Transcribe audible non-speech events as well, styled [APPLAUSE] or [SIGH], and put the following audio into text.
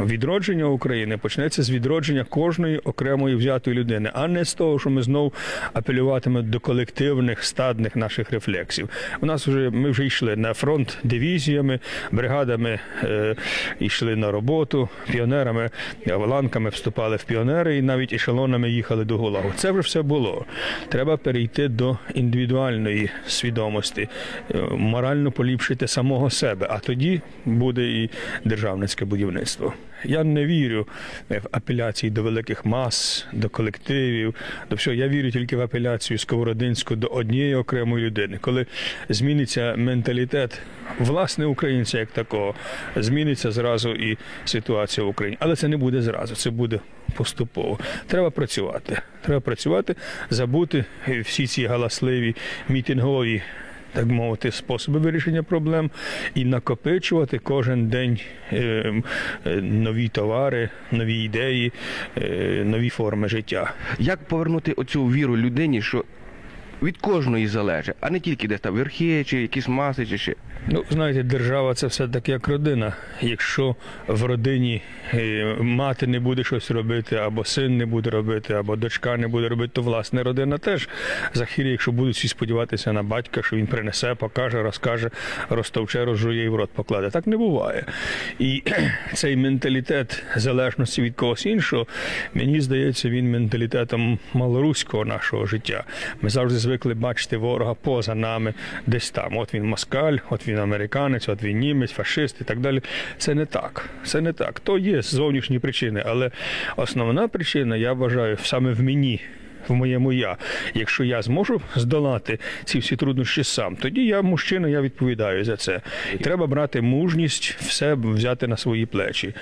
Відродження України почнеться з відродження кожної окремої взятої людини, а не з того, що ми знову апелюватимемо до колективних стадних наших рефлексів. У нас вже ми вже йшли на фронт дивізіями, бригадами е, йшли на роботу, піонерами, ланками вступали в піонери і навіть ешелонами їхали до Гулагу. Це вже все було. Треба перейти до індивідуальної свідомості, е, морально поліпшити самого себе, а тоді буде і державницьке будівництво. Я не вірю в апеляції до великих мас, до колективів, до всього. Я вірю тільки в апеляцію сковородинську до однієї окремої людини. Коли зміниться менталітет власне українця як такого, зміниться зразу і ситуація в Україні. Але це не буде зразу, це буде поступово. Треба працювати. Треба працювати, забути всі ці галасливі мітингові так мовити, способи вирішення проблем і накопичувати кожен день е, е, нові товари, нові ідеї, е, нові форми життя. Як повернути оцю віру людині, що від кожної залежить, а не тільки десь там верхи, чи якісь маси, чи ще. Ну, знаєте, держава це все таки як родина. Якщо в родині е, мати не буде щось робити, або син не буде робити, або дочка не буде робити, то власне родина теж захирі, якщо будуть всі сподіватися на батька, що він принесе, покаже, розкаже, розтовче, розжує і в рот покладе. Так не буває. І [CLEARS THROAT] цей менталітет залежності від когось іншого, мені здається, він менталітетом малоруського нашого життя. Ми завжди звикли бачити ворога поза нами, десь там. От він москаль, от він американець, от він німець, фашист і так далі. Це не так. Це не так. То є зовнішні причини, але основна причина, я вважаю, саме в мені. В моєму я, якщо я зможу здолати ці всі труднощі сам, тоді я мужчина, я відповідаю за це. І треба брати мужність, все взяти на свої плечі.